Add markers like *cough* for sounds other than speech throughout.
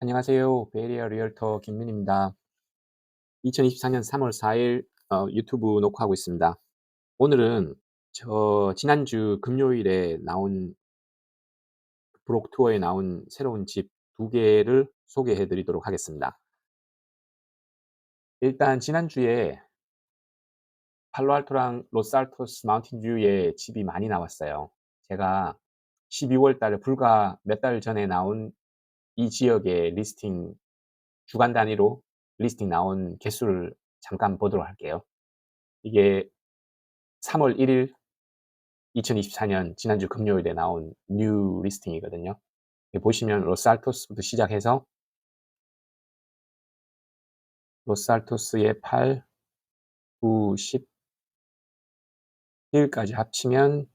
안녕하세요. 베리어 리얼터 김민입니다. 2024년 3월 4일 어, 유튜브 녹화하고 있습니다. 오늘은 저 지난주 금요일에 나온 브록 투어에 나온 새로운 집 두 개를 소개해 드리도록 하겠습니다. 일단 지난주에 팔로알토랑 로스알토스 마운틴 뷰에 집이 많이 나왔어요. 제가 12월 달에 불과 몇 달 전에 나온 이 지역의 리스팅 주간 단위로 리스팅 나온 개수를 잠깐 보도록 할게요. 이게 3월 1일 2024년 지난주 금요일에 나온 뉴 리스팅이거든요. 보시면 로스알토스부터 시작해서 로스알토스의 8, 9, 10, 1까지 합치면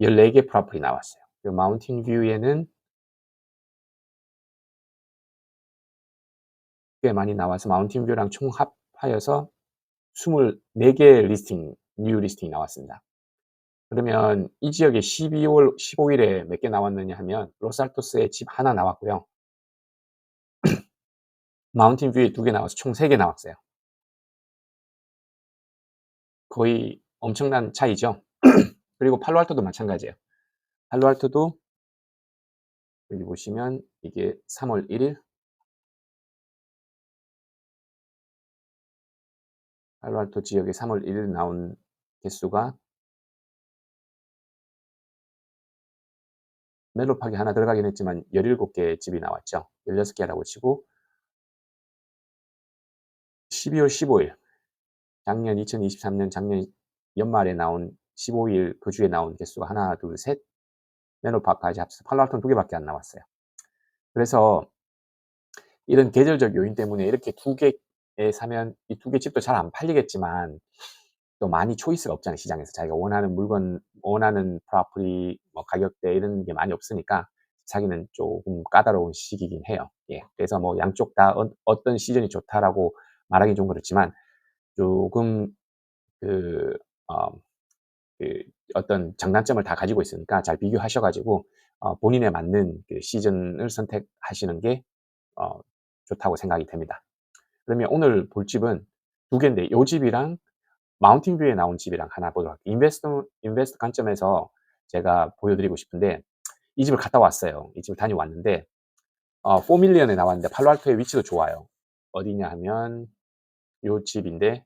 14개 프로퍼리 나왔어요. 그리고 마운틴 뷰에는 꽤 많이 나와서 마운틴 뷰랑 총 합하여서 24개 리스팅, 뉴 리스팅이 나왔습니다. 그러면 이 지역에 12월 15일에 몇 개 나왔느냐 하면 로살토스에 집 하나 나왔고요. *clears throat* 마운틴 뷰에 두 개 나와서 총 세 개 나왔어요. 거의 엄청난 차이죠. *clears throat* 그리고 팔로알토도 마찬가지예요. 팔로알토도 여기 보시면 이게 3월 1일 팔로알토 지역에 3월 1일 나온 개수가 멜로팍이 하나 들어가긴 했지만 17개 집이 나왔죠. 16개라고 치고 12월 15일 작년 2023년 작년 연말에 나온 15일 그 주에 나온 개수가 하나 둘셋 멜로팍까지 합쳐서 팔로알토는 두 개밖에 안 나왔어요. 그래서 이런 계절적 요인 때문에 이렇게 두 개에 사면 이 두 개 집도 잘 안 팔리겠지만 또 많이 초이스가 없잖아요 시장에서 자기가 원하는 물건 원하는 프로퍼리 뭐 가격대 이런 게 많이 없으니까 자기는 조금 까다로운 시기긴 해요. 예. 그래서 뭐 양쪽 다 어, 떤 시즌이 좋다라고 말하기 좀 그렇지만 조금 그, 어, 그 어떤 장단점을 다 가지고 있으니까 잘 비교하셔가지고 어, 본인에 맞는 그 시즌을 선택하시는 게 어, 좋다고 생각이 됩니다. 그러면 오늘 볼 집은 두 개인데 이 집이랑 마운틴 뷰에 나온 집이랑 하나 보도록 할게요. 인베스트, 인베스트 관점에서 제가 보여드리고 싶은데 이 집을 갔다 왔어요. 이 집을 다녀왔는데 어, 4밀리언에 나왔는데 팔로알토의 위치도 좋아요. 어디냐 하면 요 집인데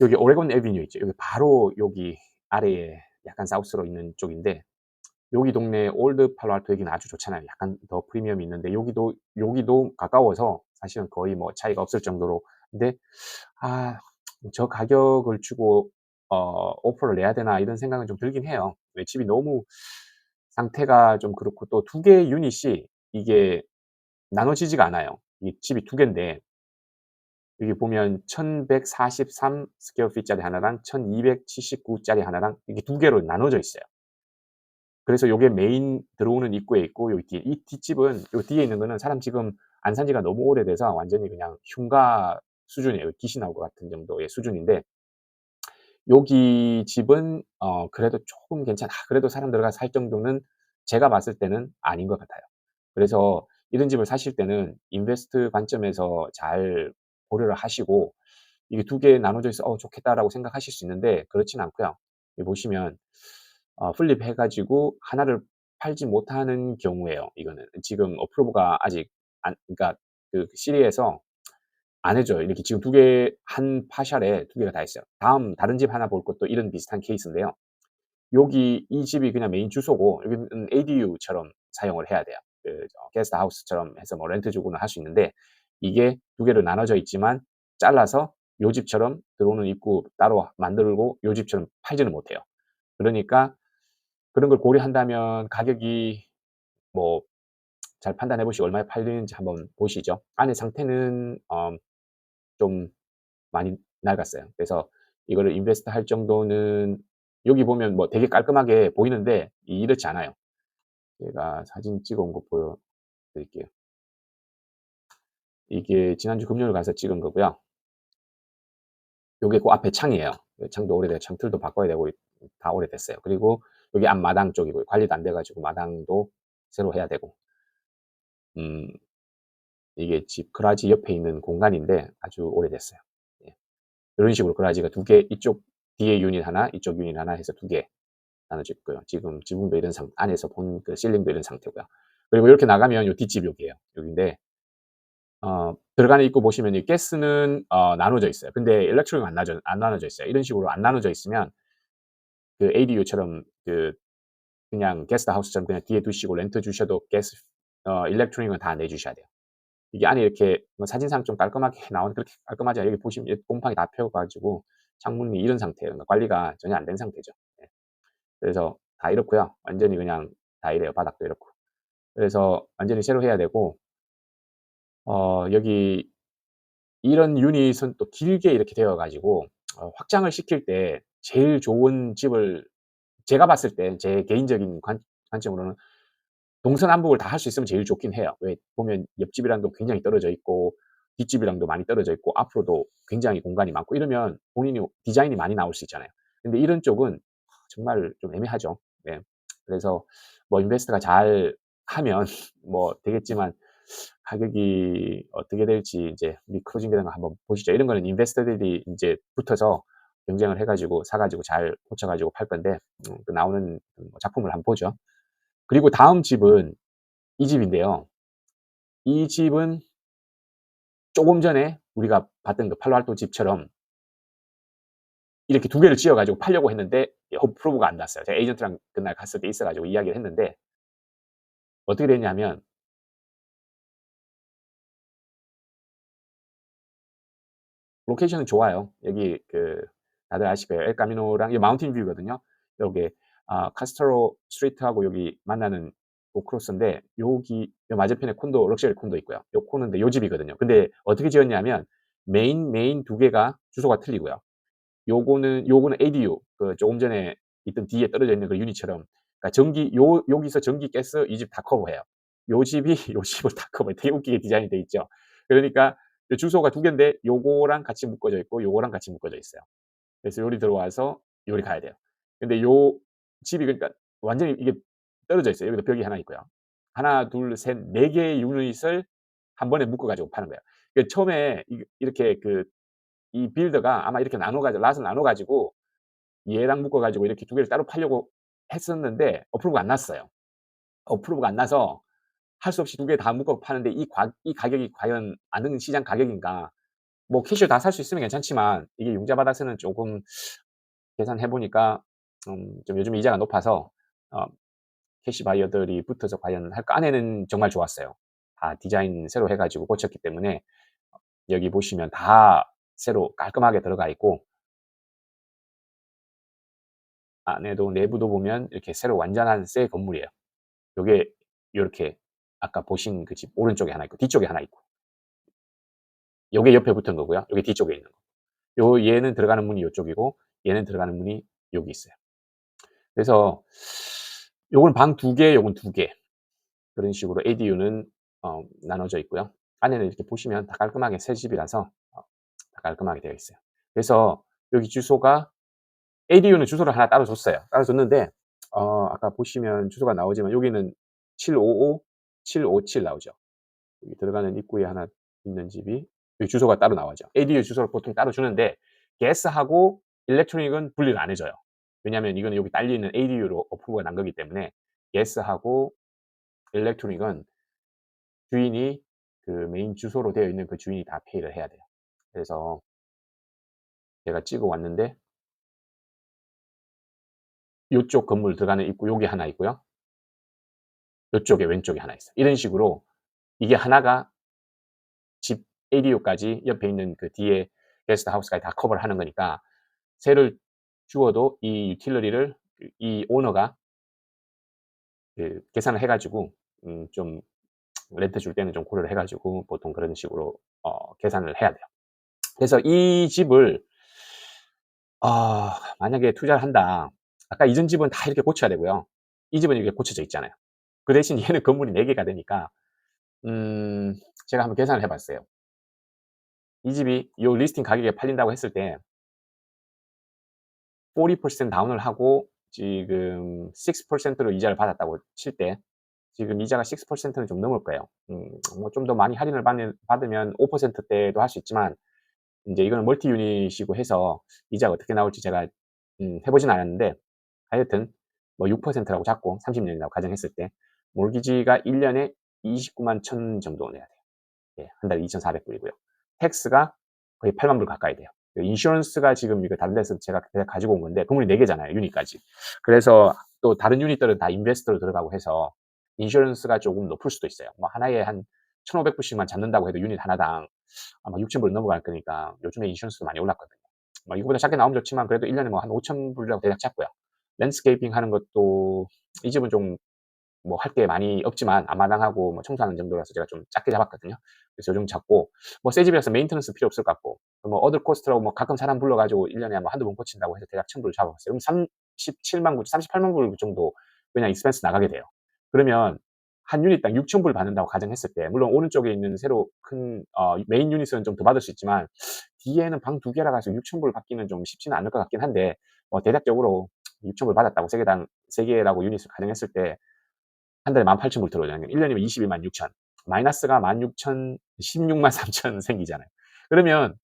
여기 오레곤 에비뉴 있죠. 여기 바로 여기 아래에 약간 사우스로 있는 쪽인데 여기 동네 올드 팔로알토 여기는 아주 좋잖아요. 약간 더 프리미엄이 있는데 여기도 여기도 가까워서 사실은 거의 뭐 차이가 없을 정도로 근데 아 저 가격을 주고 어 오퍼를 내야 되나 이런 생각은 좀 들긴 해요. 왜 집이 너무 상태가 좀 그렇고 또 두 개의 유닛이 이게 나눠지지가 않아요. 이 집이 두 개인데 여기 보면 1143 스퀘어 피트짜리 하나랑 1279짜리 하나랑 이게 두 개로 나눠져 있어요. 그래서 요게 메인 들어오는 입구에 있고 여기 뒤에 이 뒷집은 요 뒤에 있는 거는 사람 지금 안 산 지가 너무 오래돼서 완전히 그냥 흉가 수준이에요. 귀신 나올 것 같은 정도의 수준인데 여기 집은 어 그래도 조금 괜찮아. 그래도 사람 들어가서 살 정도는 제가 봤을 때는 아닌 것 같아요. 그래서 이런 집을 사실 때는 인베스트 관점에서 잘 고려를 하시고 이게 두 개 나눠져 있어 어 좋겠다라고 생각하실 수 있는데 그렇진 않고요. 보시면 어 플립 해 가지고 하나를 팔지 못하는 경우에요. 이거는 지금 어프로브가 아직 안 그러니까 그 시리에서 안 해줘요. 이렇게 지금 두 개, 한 파샬에 두 개가 다 있어요. 다음 다른 집 하나 볼 것도 이런 비슷한 케이스인데요. 여기 이 집이 그냥 메인 주소고 여기는 ADU처럼 사용을 해야 돼요. 그 게스트 하우스처럼 해서 뭐 렌트 주고는 할 수 있는데 이게 두 개로 나눠져 있지만 잘라서 요 집처럼 들어오는 입구 따로 만들고 요 집처럼 팔지는 못해요. 그러니까 그런 걸 고려한다면 가격이 뭐 잘 판단해 보시고 얼마에 팔리는지 한번 보시죠. 안에 상태는 어, 좀 많이 낡았어요. 그래서 이거를 인베스트 할 정도는 여기 보면 뭐 되게 깔끔하게 보이는데 이렇지 않아요. 제가 사진 찍어 온 거 보여드릴게요. 이게 지난주 금요일 가서 찍은 거고요. 요게 그 앞에 창이에요. 창도 오래돼요. 창틀도 바꿔야 되고 다 오래됐어요. 그리고 여기 앞마당 쪽이고요. 관리도 안 돼가지고 마당도 새로 해야 되고. 음. 이게 집 그라지 옆에 있는 공간인데 아주 오래됐어요. 예. 이런 식으로 그라지가 2개 이쪽 뒤에 유닛 1 이쪽 유닛 1 해서 2개 나눠져 있고요. 지금 지붕도 이런 상 안에서 본 그 실링도 이런 상태고요. 그리고 이렇게 나가면 요 뒷집 여기에요. 여기인데 어 들어가는 입구 보시면 이 가스는 어 나눠져 있어요. 근데 일렉트릭은 안 나눠져 안 나눠져 있어요. 이런 식으로 안 나눠져 있으면 그 ADU처럼 그 그냥 게스트하우스처럼 그냥 뒤에 두시고 렌트 주셔도 가스 어 일렉트릭은 다 내주셔야 돼요. 이게 안에 이렇게 뭐 사진상 좀 깔끔하게 *laughs* 나오는 그렇게 깔끔하지 않아요. 여기 보시면 곰팡이 다 펴 가지고 창문이 이런 상태예요. 그러니까 관리가 전혀 안 된 상태죠. 예. 그래서 다 이렇고요. 완전히 그냥 다 이래요. 바닥도 이렇고. 그래서 완전히 새로 해야 되고 어 여기 이런 유닛은 또 길게 이렇게 되어 가지고 어 확장을 시킬 때 제일 좋은 집을 제가 봤을 때 제 개인적인 관 관점으로는 동서남북을 다 할 수 있으면 제일 좋긴 해요. 왜 보면 옆집이랑도 굉장히 떨어져 있고 뒷집이랑도 많이 떨어져 있고 앞으로도 굉장히 공간이 많고 이러면 본인이 디자인이 많이 나올 수 있잖아요. 근데 이런 쪽은 정말 좀 애매하죠. 네. 그래서 뭐 인베스트가 잘 하면 *laughs* 뭐 되겠지만 가격이 어떻게 될지 이제 되는 거 한번 보시죠. 이런 거는 인베스터들이 인제 붙어서 경쟁을 해 가지고 사 가지고 잘 고쳐 가지고 팔 건데 음 그 나오는 뭐 작품을 한번 보죠. 그리고 다음 집은 이 집인데요. 이 집은 쪼금 전에 우리가 봤던 그 팔로알토 집처럼 이렇게 2 개를 지어 가지고 팔려고 했는데 어프로브가 안 났어요. 제가 에이전트랑 그날 갔을 때 있어 가지고 이야기를 했는데 어떻게 됐냐면 로케이션은 좋아요. 여기 그 다들 아실 거예요. 엘 카미노랑 이 마운틴 뷰거든요. 요게 아 카스트로 스트리트하고 여기 만나는 고 크로스인데 여기 요 맞은편에 콘도 럭셔리 콘도 있고요. 요 코너인데 요 집이거든요. 근데 어떻게 지었냐면 메인, 메인 2 개가 주소가 틀리고요. 요거는 요거는 ADU 그 조금 전에 있던 뒤에 떨어져 있는 그 유닛처럼 그러니까 전기 요 여기서 전기 가스 이 집 다 커버해요. 요 집이 *laughs* 요 집을 다 커버해요. 되게 웃기게 디자인이 돼 있죠. 그러니까 요 주소가 2 개인데 요거랑 같이 묶어져 있고 요거랑 같이 묶어져 있어요. 그래서 요리 들어와서 요리 가야 돼요. 근데 요 집이 그러니까 완전히 이게 떨어져 있어요. 여기도 벽이 하나 있고요. 하나, 둘, 셋, 4 개의 유닛을 한 번에 묶어 가지고 파는 거예요. 그 처음에 이 이렇게 그 이 빌더가 아마 이렇게 나눠 가지고 랏을 나눠 가지고 얘랑 묶어 가지고 이렇게 2 개를 따로 팔려고 했었는데 어프로브가 안 났어요. 어프로브가 안 나서 할 수 없이 2개다 묶어 파는데 이 과 이 가격이 과연 아는 시장 가격인가. 뭐 캐시로 다 살 수 있으면 괜찮지만 이게 융자 받아서는 쪼금 계산해 보니까 음 좀 요즘 이자가 높아서 어 캐시 바이어들이 붙어서 과연 할까? 안에는 정말 좋았어요. 다 디자인 새로 해 가지고 고쳤기 때문에 여기 보시면 다 새로 깔끔하게 들어가 있고 안에도 내부도 보면 이렇게 새로 완전한 새 건물이에요. 요게 요렇게 아까 보신 그 집 오른쪽에 하나 있고 뒤쪽에 하나 있고. 요게 옆에 붙은 거고요. 요게 뒤쪽에 있는 거. 요 얘는 들어가는 문이 요쪽이고 얘는 들어가는 문이 여기 있어요. 그래서 요건 방2 개, 요건 2 개. 그런 식으로 ADU는 어 나눠져 있고요. 안에는 이렇게 보시면 다 깔끔하게 새 집이라서 어 다 깔끔하게 되어 있어요. 그래서 여기 주소가 ADU는 주소를 하나 따로 줬어요. 따로 줬는데 어 아까 보시면 주소가 나오지만 여기는 755, 757 나오죠. 여기 들어가는 입구에 하나 있는 집이 여기 주소가 따로 나오죠. ADU 주소를 보통 따로 주는데 가스하고 일렉트릭은 분리를 안 해 줘요. 왜냐하면 이거는 여기 딸려 있는 ADU로 어프로브가 난 거기 때문에 가스하고 일렉트릭은 주인이 그 메인 주소로 되어 있는 그 주인이 다 페이를 해야 돼요. 그래서 제가 찍어 왔는데 요쪽 건물 들어가는 입구 요게 하나 있고요. 요쪽에 왼쪽에 하나 있어요. 이런 식으로 이게 하나가 집 ADU까지 옆에 있는 그 뒤에 게스트하우스까지 다 커버를 하는 거니까 새를 주어도 이 유틸러리를 그이 오너가 그 계산을 해 가지고 음 좀 렌트 줄 때는 좀 고려를 해 가지고 보통 그런 식으로 어 계산을 해야 돼요. 그래서 이 집을 아 만약에 투자를 한다. 아까 이전 집은 다 이렇게 고쳐야 되고요. 이 집은 이렇게 고쳐져 있잖아요. 그 대신 얘는 건물이 4 개가 되니까 음 제가 한번 계산을 해 봤어요. 이 집이 요 리스팅 가격에 팔린다고 했을 때 40% 다운을 하고 지금 6%로 이자를 받았다고 칠 때 지금 이자가 6%는 좀 넘을 거예요. 음, 뭐 좀 더 많이 할인을 받으면 5%대도 할 수 있지만 이제 이거는 멀티 유닛이고 해서 이자가 어떻게 나올지 제가 음, 해보진 않았는데 하여튼 뭐 6%라고 잡고 30년이라고 가정했을 때 몰기지가 1년에 29만 천 정도 내야 돼요. 예, 한 달에 2,400불이고요. 텍스가 거의 8만 불 가까이 돼요. 인슈런스가 지금 이거 다른 데서 제가 가지고 온 건데 건물이 4개잖아요. 유닛까지. 그래서 또 다른 유닛들은 다 인베스터로 들어가고 해서 인슈런스가 조금 높을 수도 있어요. 뭐 하나에 한 1,500불씩만 잡는다고 해도 유닛 하나당 아마 6,000불 넘어갈 거니까 요즘에 인슈런스도 많이 올랐거든요. 뭐 이거보다 작게 나오면 좋지만 그래도 1년에 뭐 한 5,000불이라고 대략 잡고요. 랜스케이핑 하는 것도 이 집은 좀 뭐 할 게 많이 없지만 앞마당하고 뭐 청소하는 정도라서 제가 좀 작게 잡았거든요. 그래서 요즘 잡고 뭐 새 집이라서 메인터넌스 필요 없을 것 같고 뭐 어들 코스트라고 뭐 가끔 사람 불러가지고 1년에 뭐 한두 번 고친다고 해서 대략 1,000불 잡아봤어요. 그럼 37만 9, 38만 불 정도 그냥 익스펜스 나가게 돼요. 그러면 한 유닛당 6,000불 받는다고 가정했을 때 물론 오른쪽에 있는 새로 큰 어, 메인 유닛은 좀 더 받을 수 있지만 뒤에는 방 두 개라 가지고 6,000불 받기는 좀 쉽지는 않을 것 같긴 한데 뭐 대략적으로 6,000불 받았다고 세 개당 세 개라고 유닛을 가정했을 때 한 달에 18,000불 들어오잖아요. 1년이면 22만 6천. 마이너스가 16,000, 16만 3천 생기잖아요. 그러면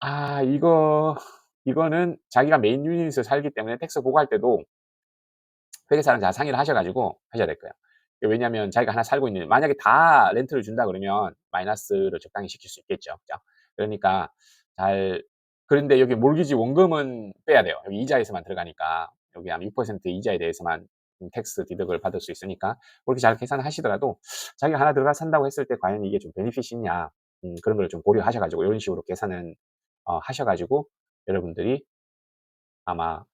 아 이거 이거는 자기가 메인 유닛을 살기 때문에 텍스 보고할 때도 회계사랑 잘 상의를 하셔가지고 하셔야 될 거예요. 왜냐하면 자기가 하나 살고 있는 만약에 다 렌트를 준다 그러면 마이너스를 적당히 시킬 수 있겠죠. 그죠? 그러니까 잘 그런데 여기 몰기지 원금은 빼야 돼요. 여기 이자에서만 들어가니까 여기 한6% 이자에 대해서만 텍스 디덕을 받을 수 있으니까 그렇게 잘 계산하시더라도 자기가 하나 들어가 산다고 했을 때 과연 이게 좀 베니핏이 있냐 음, 그런 걸 좀 고려하셔가지고 이런 식으로 계산은 어, 하셔가지고 여러분들이 아마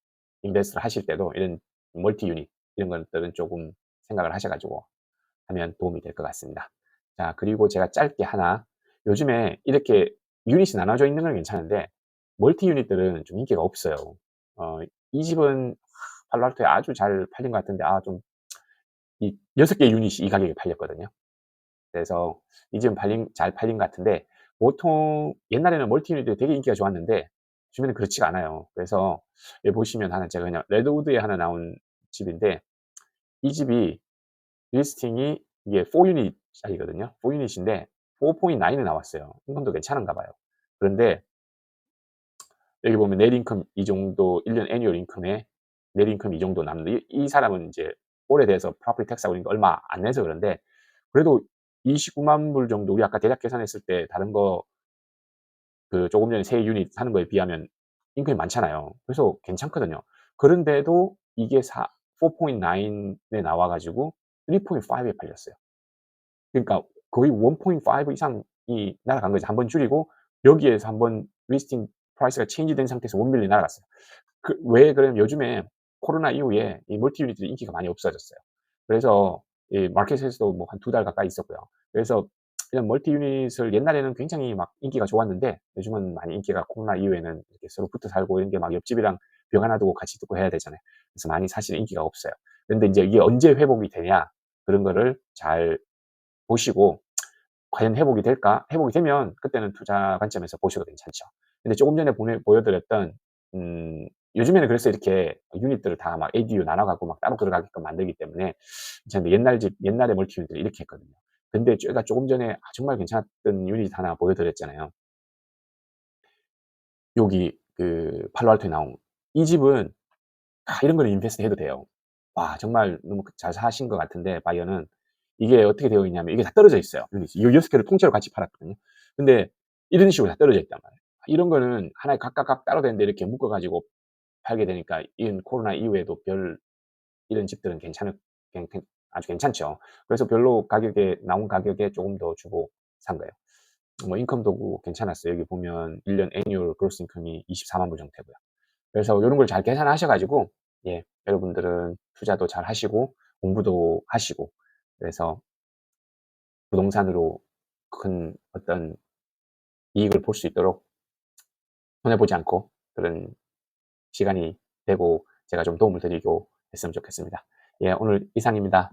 인베스트를 하실 때도 이런 멀티 유닛 이런 것들은 조금 생각을 하셔가지고 하면 도움이 될 것 같습니다. 자, 그리고 제가 짧게 하나 요즘에 이렇게 유닛이 나눠져 있는 건 괜찮은데 멀티 유닛들은 좀 인기가 없어요. 어, 이 집은 팔로알토에 아주 잘 팔린 것 같은데 아 좀 이 여섯 개 유닛이 이 가격에 팔렸거든요. 그래서 이 집은 팔린 잘 팔린 것 같은데 보통 옛날에는 멀티 유닛들이 되게 인기가 좋았는데 요즘에는 그렇지가 않아요. 그래서 여기 보시면 하나 제가 그냥 레드우드에 하나 나온 집인데 이 집이 리스팅이 이게 4유닛 짜리거든요. 4유닛인데 4.9에 나왔어요. 인컴도 괜찮은가 봐요. 그런데 여기 보면 넷 인컴 이 정도 1년 애니얼 인컴에 넷 인컴 이 정도 남는데 이, 이 사람은 이제 오래돼서 프로퍼티 텍스하고 거 얼마 안 내서 그런데 그래도 29만 불 정도 우리 아까 대략 계산했을 때 다른 거 그 조금 전에 세 유닛 사는 거에 비하면 인컴이 많잖아요. 그래서 괜찮거든요. 그런데도 이게 4.9에 나와가지고 3.5에 팔렸어요. 그러니까 거의 1.5 이상이 날아간 거죠. 한 번 줄이고 여기에서 한번 리스팅 프라이스가 체인지 된 상태에서 원밀리 날아갔어요. 그, 왜 그러면 요즘에 코로나 이후에 이 멀티 유닛들이 인기가 많이 없어졌어요. 그래서 이 마켓에서도 뭐 한 두 달 가까이 있었고요. 그래서 이런 멀티 유닛을 옛날에는 굉장히 막 인기가 좋았는데 요즘은 많이 인기가 코로나 이후에는 이렇게 서로 붙어 살고 이런 게 막 옆집이랑 벽 하나 두고 같이 듣고 해야 되잖아요. 그래서 많이 사실 인기가 없어요. 근데 이제 이게 언제 회복이 되냐 그런 거를 잘 보시고 과연 회복이 될까? 회복이 되면 그때는 투자 관점에서 보셔도 괜찮죠. 근데 조금 전에 보내, 보여드렸던 음, 요즘에는 그래서 이렇게 유닛들을 다 막 ADU 나눠가고 막 따로 들어가게끔 만들기 때문에 저는 옛날 집 옛날에 멀티 유닛들 이렇게 했거든요. 근데 제가 조금 전에 아, 정말 괜찮았던 유닛 하나 보여드렸잖아요. 여기 그 팔로알토에 나온 이 집은 아, 이런 거는 인베스트 해도 돼요. 와 정말 너무 잘 사신 것 같은데 바이어는 이게 어떻게 되어 있냐면 이게 다 떨어져 있어요. 이 여섯 개를 통째로 같이 팔았거든요. 근데 이런 식으로 다 떨어져 있단 말이에요. 이런 거는 하나에 각각각 따로 되는데 이렇게 묶어가지고 팔게 되니까 이런 코로나 이후에도 별 이런 집들은 괜찮을 아주 괜찮죠. 그래서 별로 가격에 나온 가격에 조금 더 주고 산 거예요. 뭐 인컴도 괜찮았어요. 여기 보면 1년 애니얼 그로스 인컴이 24만 불 정도 되고요. 그래서 이런 걸 잘 계산하셔 가지고 예, 여러분들은 투자도 잘 하시고 공부도 하시고 그래서 부동산으로 큰 어떤 이익을 볼 수 있도록 손해보지 않고 그런 시간이 되고 제가 좀 도움을 드리고 했으면 좋겠습니다. 예, 오늘 이상입니다.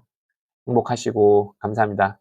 행복하시고 감사합니다.